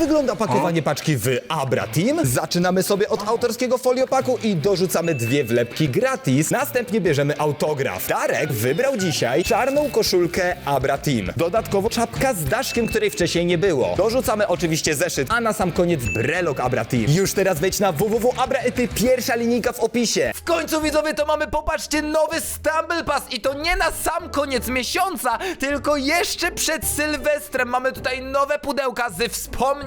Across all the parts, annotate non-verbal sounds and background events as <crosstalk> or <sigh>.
wygląda pakowanie paczki w Abra Team? Zaczynamy sobie od autorskiego foliopaku i dorzucamy dwie wlepki gratis. Następnie bierzemy autograf. Darek wybrał dzisiaj czarną koszulkę Abra Team. Dodatkowo czapka z daszkiem, której wcześniej nie było. Dorzucamy oczywiście zeszyt, a na sam koniec brelok Abra Team. Już teraz wejdź na www.abraety, pierwsza linijka w opisie. W końcu widzowie to mamy, popatrzcie, nowy Stumble Pass i to nie na sam koniec miesiąca, tylko jeszcze przed Sylwestrem mamy tutaj nowe pudełka ze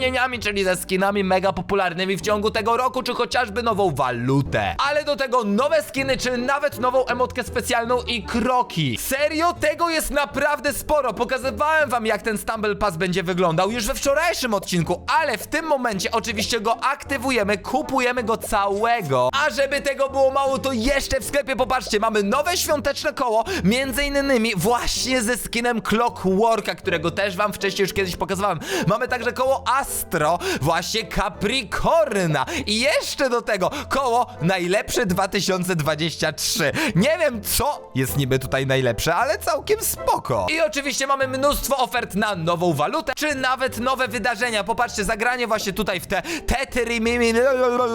wspomnieniami, czyli ze skinami mega popularnymi w ciągu tego roku, czy chociażby nową walutę. Ale do tego nowe skiny, czy nawet nową emotkę specjalną i kroki. Serio, tego jest naprawdę sporo. Pokazywałem wam jak ten Stumble Pass będzie wyglądał już we wczorajszym odcinku, ale w tym momencie oczywiście go aktywujemy, kupujemy go całego. A żeby tego było mało, to jeszcze w sklepie popatrzcie, mamy nowe świąteczne koło, między innymi właśnie ze skinem Clockworka, którego też wam wcześniej już kiedyś pokazywałem. Mamy także koło Astro, właśnie Capricorna i jeszcze do tego koło najlepsze 2023. Nie wiem co jest niby tutaj najlepsze, ale całkiem spoko. I oczywiście mamy mnóstwo ofert na nową walutę, czy nawet nowe wydarzenia. Popatrzcie, zagranie właśnie tutaj w te Tetry,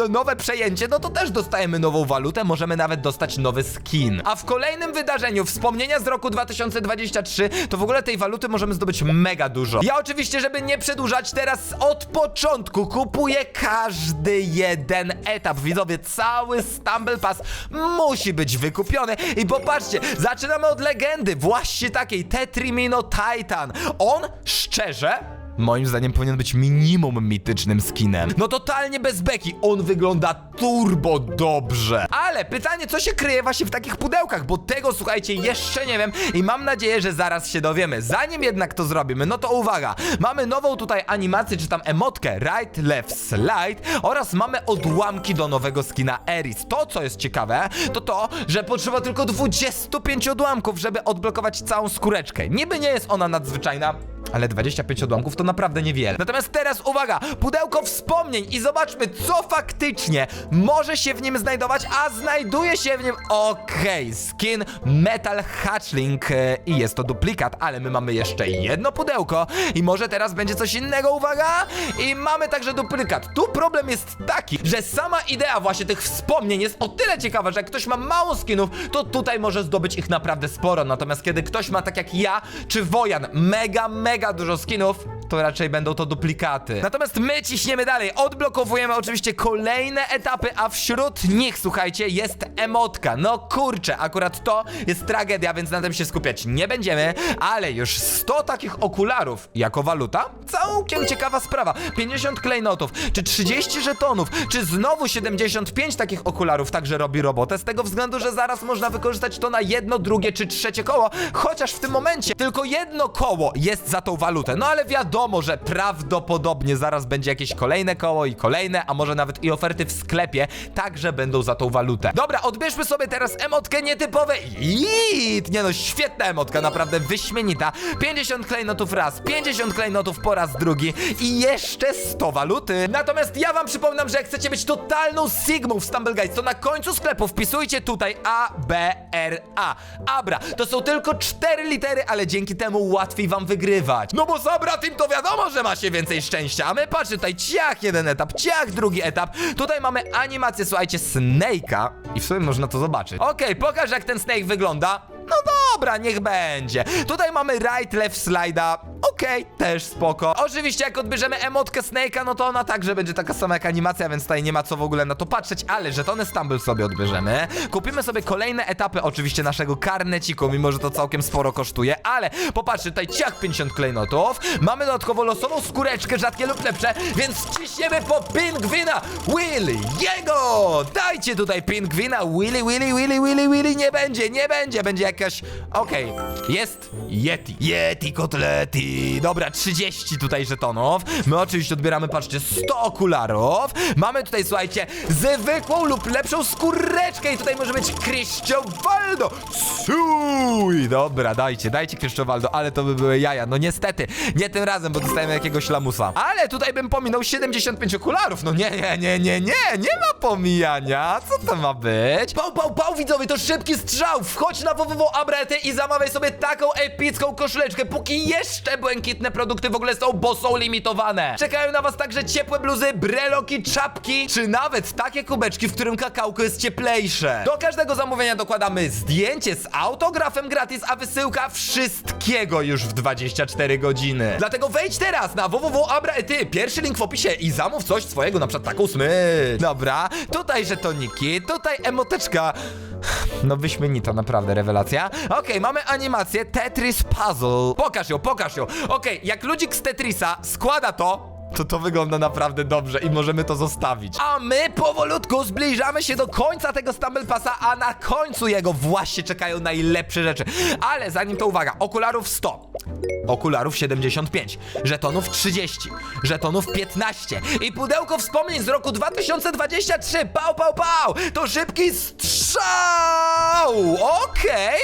nowe przejęcie, no to też dostajemy nową walutę, możemy nawet dostać nowy skin. A w kolejnym wydarzeniu, wspomnienia z roku 2023, to w ogóle tej waluty możemy zdobyć mega dużo. Ja oczywiście, żeby nie przedłużać, teraz od początku kupuję każdy jeden etap. Widzowie, cały Stumble Pass musi być wykupiony. I popatrzcie, zaczynamy od legendy, właśnie takiej Tetrimino Titan. On, szczerze, Moim zdaniem powinien być minimum mitycznym skinem. No totalnie bez beki, on wygląda turbo dobrze. Ale pytanie, co się kryje właśnie w takich pudełkach, bo tego słuchajcie, jeszcze nie wiem i mam nadzieję, że zaraz się dowiemy. Zanim jednak to zrobimy, no to uwaga, mamy nową tutaj animację, czy tam emotkę Right, Left, Slide oraz mamy odłamki do nowego skina Eris. To, co jest ciekawe, to to, że potrzeba tylko 25 odłamków, żeby odblokować całą skóreczkę. Niby nie jest ona nadzwyczajna, ale 25 odłamków to naprawdę niewiele. Natomiast teraz uwaga, pudełko wspomnień i zobaczmy, co faktycznie może się w nim znajdować, a znajduje się w nim, okej, skin Metal Hatchling e, i jest to duplikat, ale my mamy jeszcze jedno pudełko i może teraz będzie coś innego, uwaga, i mamy także duplikat. Tu problem jest taki, że sama idea właśnie tych wspomnień jest o tyle ciekawa, że jak ktoś ma mało skinów, to tutaj może zdobyć ich naprawdę sporo, natomiast kiedy ktoś ma tak jak ja, czy Wojan, mega, mega dużo skinów, to raczej będą to duplikaty. Natomiast my ciśniemy dalej, odblokowujemy oczywiście kolejne etapy, a wśród nich, słuchajcie, jest emotka. No kurczę, akurat to jest tragedia, więc na tym się skupiać nie będziemy, ale już 100 takich okularów jako waluta? Całkiem ciekawa sprawa. 50 klejnotów, czy 30 żetonów, czy znowu 75 takich okularów także robi robotę, z tego względu, że zaraz można wykorzystać to na jedno, drugie czy trzecie koło, chociaż w tym momencie tylko jedno koło jest za tą walutę. No ale wiadomo, że prawdopodobnie zaraz będzie jakieś kolejne koło i kolejne, a może nawet i oferty w sklepie, także będą za tą walutę. Dobra, odbierzmy sobie teraz emotkę nietypowe. Iiii, nie no, świetna emotka, naprawdę wyśmienita. 50 klejnotów raz, 50 klejnotów po raz drugi i jeszcze 100 waluty. Natomiast ja wam przypominam, że jak chcecie być totalną Sigmą w Stumble to na końcu sklepu wpisujcie tutaj A, B, R, A. Abra, to są tylko cztery litery, ale dzięki temu łatwiej wam wygrywać. No bo z Abra Team to wiadomo, że ma się więcej szczęścia, a my patrzcie tutaj, ciach jeden etap, ciach drugi etap. Tutaj mamy animację, słuchajcie, Snake'a i w sumie można to zobaczyć. Okej, pokaż jak ten Snake wygląda. Dobra, niech będzie. Tutaj mamy right, left slide'a. Okej, też spoko. Oczywiście jak odbierzemy emotkę Snake'a, no to ona także będzie taka sama jak animacja, więc tutaj nie ma co w ogóle na to patrzeć, ale żetony Stumble sobie odbierzemy. Kupimy sobie kolejne etapy oczywiście naszego karneciku, mimo że to całkiem sporo kosztuje, ale popatrzcie, tutaj ciach 50 klejnotów. Mamy dodatkowo losową skóreczkę, rzadkie lub lepsze, więc ciśniemy po pingwina Willy jego! Dajcie tutaj pingwina Willy, Willy, Willy, Willy, Willy, nie będzie, nie będzie, będzie jakaś... Okej, jest Yeti. Yeti kotleti. Dobra, 30 tutaj żetonów. My oczywiście odbieramy, patrzcie, 100 okularów. Mamy tutaj, słuchajcie, zwykłą lub lepszą skóreczkę i tutaj może być Cristovaldo. Suj! Dobra, dajcie, dajcie Cristovaldo, ale to by były jaja. No niestety, nie tym razem, bo dostajemy jakiegoś lamusa. Ale tutaj bym pominął 75 okularów. No nie, nie, nie, nie, nie, nie ma pomijania. Co to ma być? Pał, pał, pał, widzowie, to szybki strzał. Wchodź na www.abrety i zamawiaj sobie taką epicką koszuleczkę, póki jeszcze błękitne produkty w ogóle są, bo są limitowane. Czekają na was także ciepłe bluzy, breloki, czapki, czy nawet takie kubeczki, w którym kakałko jest cieplejsze. Do każdego zamówienia dokładamy zdjęcie z autografem gratis, a wysyłka wszystkiego już w 24 godziny. Dlatego wejdź teraz na www.abra.ty, pierwszy link w opisie i zamów coś swojego, na przykład taką smycz. Dobra, tutaj żetoniki, tutaj emoteczka. No wyśmienita, naprawdę, rewelacja. Okej, mamy animację Tetris Puzzle. Pokaż ją, pokaż ją. Okej, jak ludzik z Tetrisa składa to, to to wygląda naprawdę dobrze i możemy to zostawić. A my powolutku zbliżamy się do końca tego Stumble Passa, a na końcu jego właśnie czekają najlepsze rzeczy. Ale zanim to uwaga, okularów 100. Okularów 75, żetonów 30, żetonów 15 i pudełko wspomnień z roku 2023. Pał, pał, pał! To szybki strzał! Okej!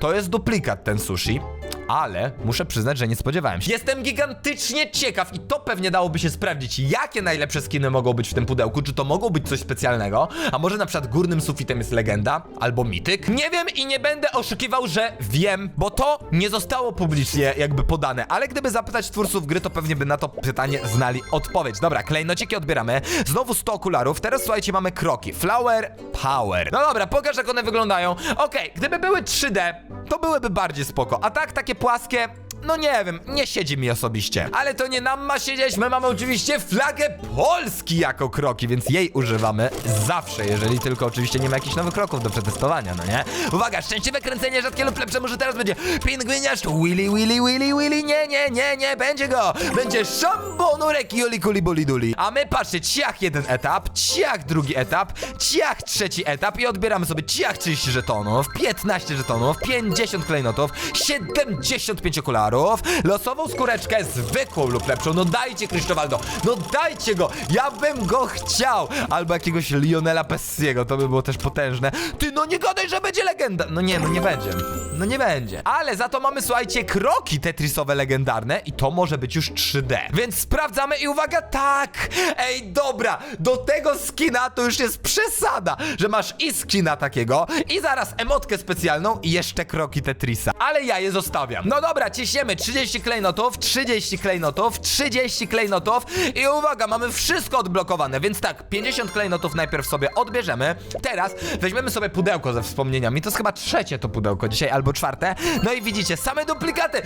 To jest duplikat ten sushi. Ale muszę przyznać, że nie spodziewałem się. Jestem gigantycznie ciekaw i to pewnie dałoby się sprawdzić, jakie najlepsze skiny mogą być w tym pudełku. Czy to mogło być coś specjalnego? A może na przykład górnym sufitem jest legenda albo mityk? Nie wiem i nie będę oszukiwał, że wiem, bo to nie zostało publicznie jakby podane. Ale gdyby zapytać twórców gry, to pewnie by na to pytanie znali odpowiedź. Dobra, klejnociki odbieramy. Znowu 100 okularów. Teraz słuchajcie, mamy kroki. Flower Power. No dobra, pokaż jak one wyglądają. Okej, gdyby były 3D, to byłyby bardziej spoko. A tak, takie płaskie. No nie wiem, nie siedzi mi osobiście. Ale to nie nam ma siedzieć, my mamy oczywiście flagę Polski jako kroki, więc jej używamy zawsze, jeżeli tylko oczywiście nie ma jakichś nowych kroków do przetestowania, no nie? Uwaga, szczęśliwe kręcenie, rzadkie lub lepsze, może teraz będzie pingwiniarz, willy, willy, willy, willy, nie, nie, nie, nie, będzie go! Będzie szambonurek, joli, kuli, buli, duli. A my, patrzcie, ciach jeden etap, ciach drugi etap, ciach trzeci etap i odbieramy sobie ciach 30 żetonów, 15 żetonów, 50 klejnotów, 75 okularów, losową skóreczkę, zwykłą lub lepszą, no dajcie Krysztowaldo, no dajcie go, ja bym go chciał, albo jakiegoś Lionela Pessiego, to by było też potężne. Ty, no nie gadaj, że będzie legenda, no nie, no nie będzie, no nie będzie. Ale za to mamy, słuchajcie, kroki tetrisowe legendarne i to może być już 3D. Więc sprawdzamy i uwaga, tak! Ej, dobra, do tego skina to już jest przesada, że masz i skina takiego, i zaraz emotkę specjalną i jeszcze kroki Tetrisa. Ale ja je zostawiam. No dobra, ciśniemy 30 klejnotów, 30 klejnotów, 30 klejnotów i uwaga, mamy wszystko odblokowane, więc tak, 50 klejnotów najpierw sobie odbierzemy. Teraz weźmiemy sobie pudełko ze wspomnieniami, to jest chyba trzecie to pudełko dzisiaj, albo czwarte. No i widzicie, same duplikaty.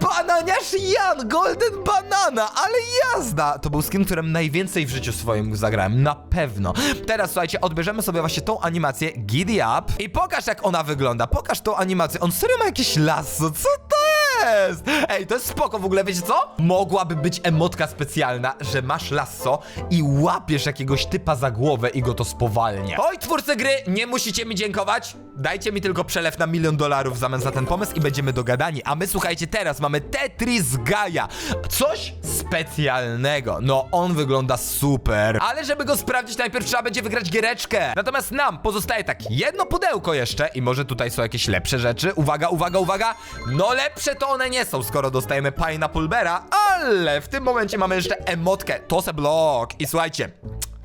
Bananiarz Jan, Golden Banana, ale jazda! To był skin, którym najwięcej w życiu swoim zagrałem, na pewno. Teraz słuchajcie, odbierzemy sobie właśnie tą animację Giddy Up i pokaż jak ona wygląda, pokaż tą animację. On serio ma jakieś lasso, co to jest? Ej, to jest spoko w ogóle, wiecie co? Mogłaby być emotka specjalna, że masz lasso i łapiesz jakiegoś typa za głowę i go to spowalnia. Oj, twórcy gry, nie musicie mi dziękować. Dajcie mi tylko przelew na milion dolarów w zamian za ten pomysł i będziemy dogadani. A my słuchajcie, teraz mamy Tetris Gaia. Coś specjalnego. No, on wygląda super. Ale żeby go sprawdzić, najpierw trzeba będzie wygrać giereczkę. Natomiast nam pozostaje tak jedno pudełko jeszcze i może tutaj są jakieś lepsze rzeczy. Uwaga, uwaga, uwaga. No lepsze to one nie są, skoro dostajemy Pineapple Beara, ale w tym momencie mamy jeszcze emotkę Tose Block. I słuchajcie,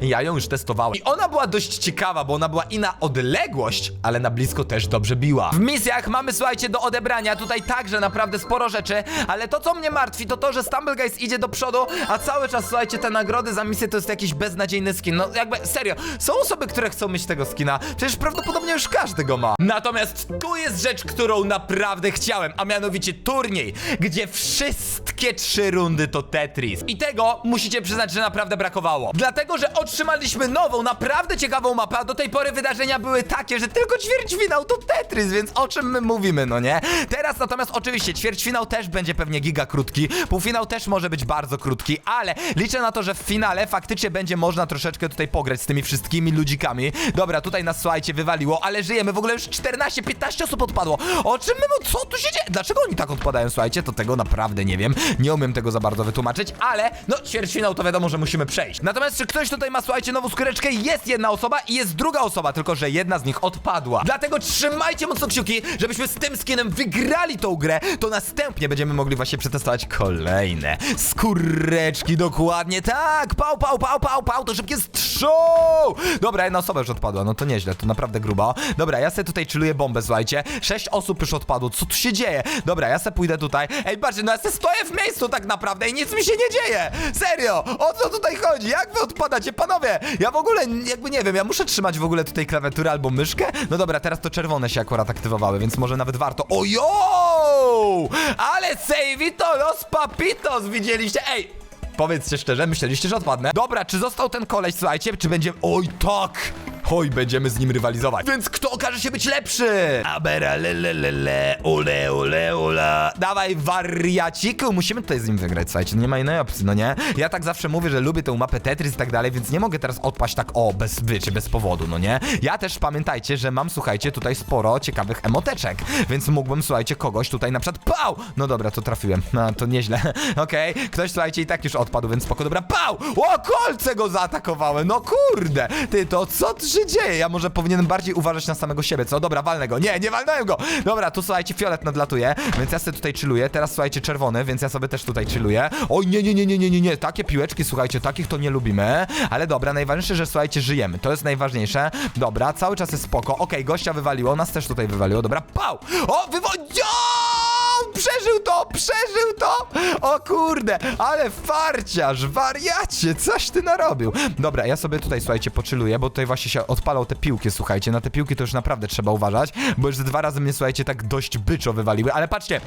ja ją już testowałem. I ona była dość ciekawa, bo ona była i na odległość, ale na blisko też dobrze biła. W misjach mamy, słuchajcie, do odebrania tutaj także naprawdę sporo rzeczy, ale to, co mnie martwi, to to, że Stumble Guys idzie do przodu, a cały czas, słuchajcie, te nagrody za misję to jest jakiś beznadziejny skin. No jakby, serio, są osoby, które chcą mieć tego skina, przecież prawdopodobnie już każdy go ma. Natomiast tu jest rzecz, którą naprawdę chciałem, a mianowicie turniej, gdzie wszystkie trzy rundy to Tetris. I tego musicie przyznać, że naprawdę brakowało. Dlatego, że otrzymaliśmy nową, naprawdę ciekawą mapę, a do tej pory wydarzenia były takie, że tylko ćwierćfinał to Tetris, więc o czym my mówimy, no nie? Teraz natomiast oczywiście ćwierćfinał też będzie pewnie giga krótki, półfinał też może być bardzo krótki, ale liczę na to, że w finale faktycznie będzie można troszeczkę tutaj pograć z tymi wszystkimi ludzikami. Dobra, tutaj nas słuchajcie wywaliło, ale żyjemy, w ogóle już 14-15 osób odpadło. O czym my, co tu się dzieje? Dlaczego oni tak odpadają, słuchajcie? To tego naprawdę nie wiem, nie umiem tego za bardzo wytłumaczyć, ale no ćwierćfinał to wiadomo, że musimy przejść. Natomiast czy ktoś tutaj ma, słuchajcie, nową skóreczkę? Jest jedna osoba i jest druga osoba, tylko że jedna z nich odpadła. Dlatego trzymajcie mocno kciuki, żebyśmy z tym skinem wygrali tą grę, to następnie będziemy mogli właśnie przetestować kolejne skóreczki, dokładnie tak, pał, pał, pał, pał, pał, to szybkie strzał! Dobra, jedna osoba już odpadła, no to nieźle, to naprawdę grubo. Dobra, ja sobie tutaj chilluję bombę, słuchajcie. Sześć osób już odpadło, co tu się dzieje? Dobra, ja sobie pójdę tutaj. Ej, patrzcie, no ja sobie stoję w miejscu tak naprawdę i nic mi się nie dzieje! Serio! O co tutaj chodzi? Jak wy odpadacie? Panowie, ja w ogóle jakby nie wiem, ja muszę trzymać w ogóle tutaj klawiaturę albo myszkę? No dobra, teraz to czerwone się akurat aktywowały, więc może nawet warto. Ojo! Ale Savito los papitos, widzieliście? Ej, Powiedzcie szczerze, myśleliście, że odpadnę? Dobra, czy został ten koleś, słuchajcie, czy będzie... Oj, tak! Oj, będziemy z nim rywalizować. Więc kto okaże się być lepszy? Abera, le, le, le, le, ule, ule, ula. Dawaj, wariaciku, musimy tutaj z nim wygrać, słuchajcie, nie ma innej opcji, no nie? Ja tak zawsze mówię, że lubię tę mapę Tetris i tak dalej, więc nie mogę teraz odpaść tak, o, bez, wiecie, bez powodu, no nie? Ja też pamiętajcie, że mam, słuchajcie, tutaj sporo ciekawych emoteczek, więc mógłbym, słuchajcie, kogoś tutaj na przykład, pał! No dobra, to trafiłem, no to nieźle, <laughs> okej, ktoś, słuchajcie, i tak już odpadł, więc spoko, dobra, pał! O, kolce go zaatakowałem, no kurde! Ty, to co tu się dzieje? Ja może powinienem bardziej uważać na samego siebie, co? Dobra, walnę go, nie, nie walnąłem go! Dobra, tu, słuchajcie, fiolet nadlatuje, więc ja sobie tutaj chilluję, teraz, słuchajcie, czerwony, więc ja sobie też tutaj chilluję. Oj, nie, nie, nie, nie, nie, nie, nie, takie piłeczki, słuchajcie, takich to nie lubimy, ale dobra, najważniejsze, że, słuchajcie, żyjemy, to jest najważniejsze. Dobra, cały czas jest spoko, okej, gościa wywaliło, nas też tutaj wywaliło, dobra, pał! O, wywaliło! O kurde, ale farciarz, wariacie, coś ty narobił. Dobra, ja sobie tutaj, słuchajcie, poczyluję, bo tutaj właśnie się odpalą te piłki, słuchajcie. Na te piłki to już naprawdę trzeba uważać, bo już dwa razy mnie, słuchajcie, tak dość byczo wywaliły, ale patrzcie,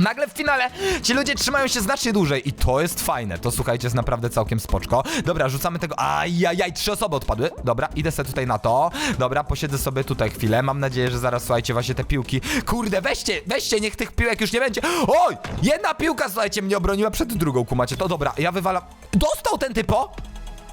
Nagle w finale ci ludzie trzymają się znacznie dłużej i to jest fajne. To słuchajcie, jest naprawdę całkiem spoczko. Dobra, rzucamy tego. Ajajaj, trzy osoby odpadły. Dobra, idę sobie tutaj na to. Dobra, posiedzę sobie tutaj chwilę. Mam nadzieję, że zaraz słuchajcie właśnie te piłki. Kurde, weźcie, weźcie, niech tych piłek już nie będzie. Oj! Jedna piłka, słuchajcie, mnie obroniła przed drugą, kumacie. To dobra, ja wywalam. Dostał ten typo!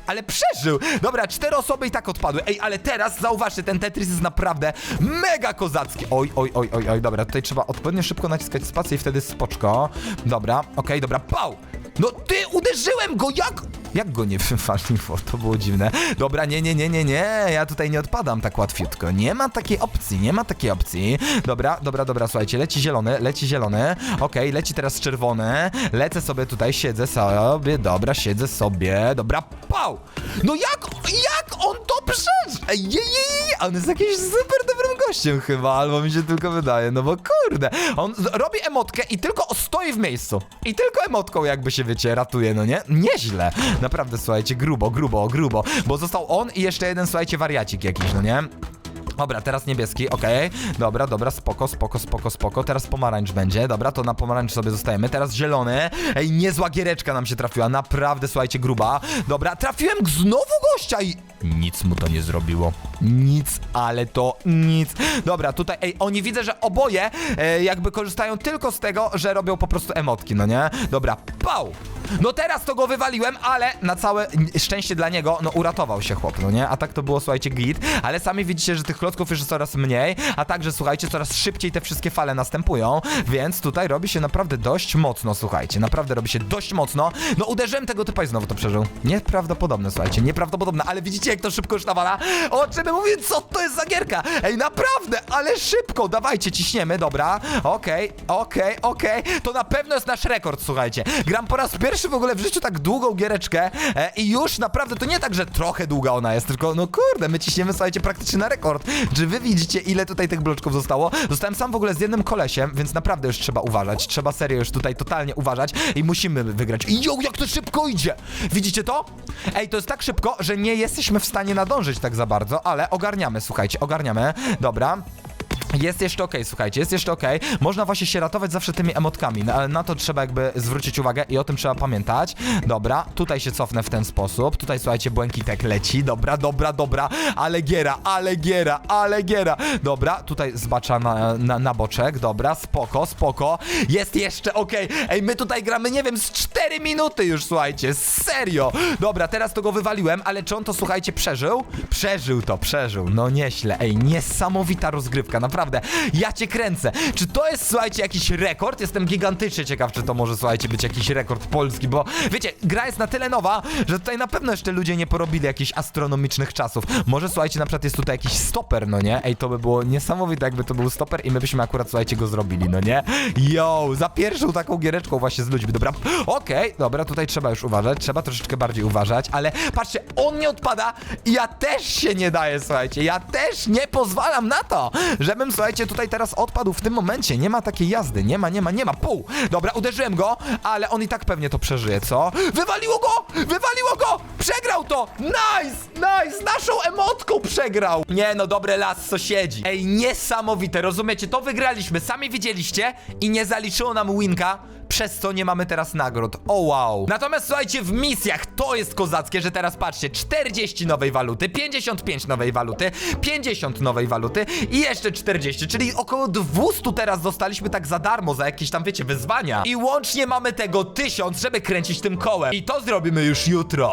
Ale przeżył! Dobra, cztery osoby i tak odpadły. Ej, ale teraz zauważcie, ten Tetris jest naprawdę mega kozacki. Oj, oj, oj, oj, oj, dobra, tutaj trzeba odpowiednio szybko naciskać spację i wtedy spoczko. Dobra, okej, dobra, pał! No ty, uderzyłem go, jak? Jak go nie <laughs> wywaliło? To było dziwne. Dobra, nie, nie, nie, nie, nie, ja tutaj nie odpadam tak łatwiutko. Nie ma takiej opcji, nie ma takiej opcji. Dobra, dobra, dobra, słuchajcie, leci zielony, leci zielony. Okej, leci teraz czerwony. Lecę sobie tutaj, siedzę sobie, dobra, siedzę sobie, dobra, pał! No jak, jak on to przeżył? Ej, je, je, je, je, on jest jakimś super dobrym gościem chyba, albo mi się tylko wydaje, no bo kurde, on robi emotkę i tylko stoi w miejscu. I tylko emotką jakby się, wiecie, ratuje, no nie? Nieźle. Naprawdę, słuchajcie, grubo, grubo, grubo, bo został on i jeszcze jeden, słuchajcie, wariacik jakiś, no nie? Dobra, teraz niebieski, okej. Dobra, dobra, spoko, spoko, spoko, spoko. Teraz pomarańcz będzie. Dobra, to na pomarańcz sobie zostajemy. Teraz zielony. Ej, niezła giereczka nam się trafiła. Naprawdę, słuchajcie, gruba. Dobra, trafiłem znowu gościa i nic mu to nie zrobiło. Nic, ale to nic. Dobra, tutaj, ej, oni widzę, że oboje e, jakby korzystają tylko z tego, że robią po prostu emotki, no nie? Dobra, pał! No teraz to go wywaliłem, ale na całe szczęście dla niego, no uratował się chłop, no nie? A tak to było, słuchajcie, git, ale sami widzicie, że tych klocków już jest coraz mniej, a także, słuchajcie, coraz szybciej te wszystkie fale następują, więc tutaj robi się naprawdę dość mocno, słuchajcie, naprawdę robi się dość mocno. No uderzyłem tego typa i znowu to przeżył. Nieprawdopodobne, słuchajcie, nieprawdopodobne, ale widzicie, jak to szybko już nawala? O czym mówię, co to jest za gierka? Ej, naprawdę, ale szybko, dawajcie, ciśniemy, dobra, okej, okej, okej, to na pewno jest nasz rekord, słuchajcie. Gram po raz pierwszy w ogóle w życiu tak długą giereczkę e, i już naprawdę to nie tak, że trochę długa ona jest, tylko no kurde, my ciśniemy, słuchajcie, praktycznie na rekord. Czy wy widzicie, ile tutaj tych bloczków zostało? Zostałem sam w ogóle z jednym kolesiem, więc naprawdę już trzeba uważać, trzeba serio już tutaj totalnie uważać i musimy wygrać. I jo, jak to szybko idzie! Widzicie to? Ej, to jest tak szybko, że nie jesteśmy w stanie nadążyć tak za bardzo, ale ogarniamy, słuchajcie, ogarniamy. Dobra. Jest jeszcze okej, słuchajcie, jest jeszcze okej. Można właśnie się ratować zawsze tymi emotkami, no, ale na to trzeba jakby zwrócić uwagę i o tym trzeba pamiętać. Dobra, tutaj się cofnę w ten sposób. Tutaj, słuchajcie, błękitek leci. Dobra, dobra, dobra. Ale giera, ale giera, ale giera. Dobra, tutaj zbacza na, na, na boczek. Dobra, spoko, spoko. Jest jeszcze okej. Ej, my tutaj gramy, nie wiem, z 4 minuty już, słuchajcie, serio. Dobra, teraz to go wywaliłem, ale czy on to, słuchajcie, przeżył? Przeżył to, przeżył. No nieźle. Ej, niesamowita rozgrywka, naprawdę. Naprawdę. Ja cię kręcę. Czy to jest, słuchajcie, jakiś rekord? Jestem gigantycznie ciekaw, czy to może, słuchajcie, być jakiś rekord polski, bo wiecie, gra jest na tyle nowa, że tutaj na pewno jeszcze ludzie nie porobili jakichś astronomicznych czasów. Może, słuchajcie, na przykład jest tutaj jakiś stoper, no nie? Ej, to by było niesamowite, jakby to był stoper i my byśmy akurat, słuchajcie, go zrobili, no nie? Yo, za pierwszą taką giereczką właśnie z ludźmi, dobra. Okej, dobra, tutaj trzeba już uważać, trzeba troszeczkę bardziej uważać, ale patrzcie, on nie odpada i ja też się nie daję, słuchajcie, ja też nie pozwalam na to, żebym, słuchajcie, tutaj teraz odpadł w tym momencie, nie ma takiej jazdy, nie ma, nie ma, nie ma, pół. Dobra, uderzyłem go, ale on i tak pewnie to przeżyje, co? Wywaliło go! Wywaliło go! Przegrał to! Nice! Nice! Naszą emotką przegrał! Nie no, dobre las sąsiedzi. Ej, niesamowite, rozumiecie? To wygraliśmy, sami widzieliście i nie zaliczyło nam winka, przez co nie mamy teraz nagród. O wow. Natomiast słuchajcie, w misjach to jest kozackie, że teraz patrzcie, 40 nowej waluty, 55 nowej waluty, 50 nowej waluty i jeszcze 40, czyli około 200 teraz dostaliśmy tak za darmo, za jakieś tam, wiecie, wyzwania. I łącznie mamy tego 1000, żeby kręcić tym kołem. I to zrobimy już jutro.